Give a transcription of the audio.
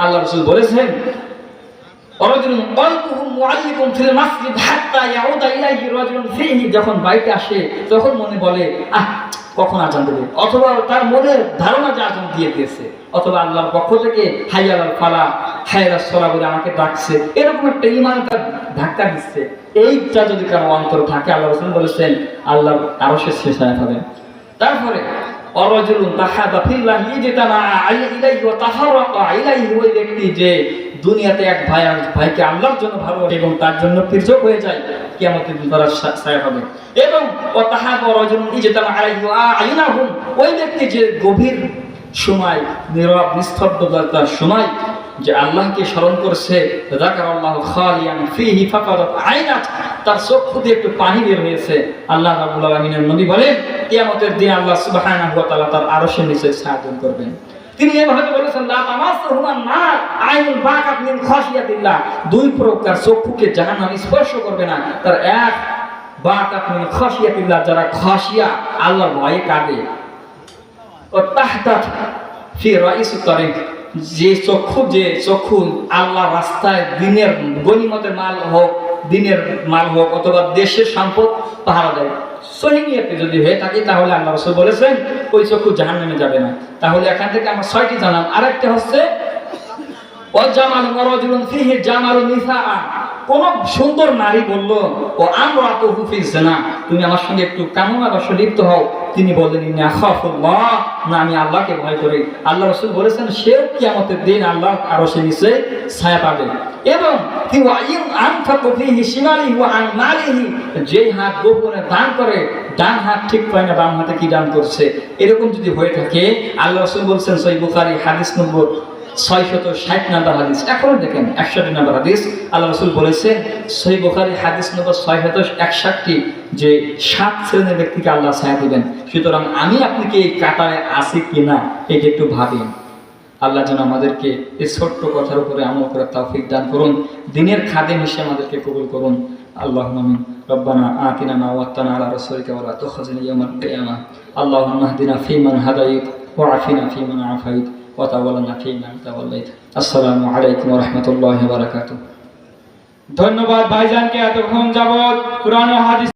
আল্লাহ রসুল বলেছেন যখন বাড়িতে আসে, তখন মনে বলে, আহ, কখন আজান দেবে? অথবা তার মনে ধারণা যে আজান দিয়ে দিয়েছে, অথবা আল্লাহর পক্ষ থেকে, হাইয়াল ফালা, হাইয়াল সলা বলে আমাকে ডাকছে। এরকম একটা ইমান তার ধাক্কা দিচ্ছে। এইটা যদি কারও অন্তর থাকে, আল্লাহ রসুল বলেছেন আল্লাহ আরও সে শেষ হয়ে তারপরে অরজুলুন তাহাদা ফিল্লাহি ইলাইহি ওই ব্যক্তি যে দুনিয়াতে এক ভাই ভাইকে আল্লাহর জন্য এবং তার জন্য হয়ে যায় হবে। এবং ওই ব্যক্তি যে গভীর সময়, নীরব, নিস্তব্ধতার সময় যে আল্লাহকে স্মরণ করছে তার চক্ষু দিয়ে একটু পানি বের হয়েছে। আল্লাহ রাব্বুল আলামিনের নবী বলেন, কিয়ামতের দিন আল্লাহ তাআলা তার আরশের নিচে সাহায্য করবেন। তিনি এভাবে বলেছেন দুই প্রকার চক্ষুকে জাহান্নাম স্পর্শ করবে না। তার এক, বাকাত মিন খাশিয়াতিল্লাহ, যারা খসিয়া আল্লাহর ভয়ে কাঁদে। ও তাহতাত ফি রাইস তরিক যে চক্ষু যে চক্ষু আল্লাহ রাস্তায় দিনের গণিমতের মাল হোক, দিনের মাল হোক, অথবা দেশের সম্পদ পাহারা দেয়। সহিনিয়াতে যদি হয়ে থাকে, তাহলে আল্লাহ রসুল বলেছেন, ওই চক্ষু জাহান নামে যাবে না। তাহলে এখান থেকে আমার ছয়টি জানাম আরেকটা হচ্ছে কোন সুন্দর নারী বলল, ও আমরা তুমি আমার সঙ্গে একটু কামনা বা লিপ্ত হও। তিনি বললেন না, আমি আল্লাহকে ভয় করি। আল্লাহ রাসূল বলেছেন সেও দিন আল্লাহ আরও সে নিচে ছায়া পাবে। এবং যেই হাত গোপনে দান করে, ডান হাত ঠিক পায় না, বাম হাতে কি দান করছে? এরকম যদি হয়ে থাকে, আল্লাহ রাসূল বলছেন, সহিহ বুখারী হাদিস নম্বর ছয়শত ষাট নাম্বার হাদিস এখনো দেখেন একষট্টি নাম্বার হাদিস আল্লাহ রসুল বলেছেন সহি বোখারি হাদিস নম্বর ছয়শত একষট্টি যে সাত শ্রেণীর ব্যক্তিকে আল্লাহ ছায়া দিবেন সুতরাং আমি আপনাকে এই কাতারে আছি কিনা এটা একটু ভাবেন আল্লাহ যেন আমাদেরকে এই ছোট্ট কথার উপরে আমল করার তৌফিক দান করুন দিনের খাদে মিশে আমাদেরকে কবুল করুন আল্লাহ আমিন ربنا آتنا ما وعدتنا على رسولك ولا تخزنا يوم القيامة اللهم اهدنا فيمن هديت وعافنا فيمن عافيت وتولنا فيمن توليت السلام عليكم ورحمة الله وبركاته ধন্যবাদ ভাইজানকে এতক্ষণ যাবৎ কোরআন ও হাদিস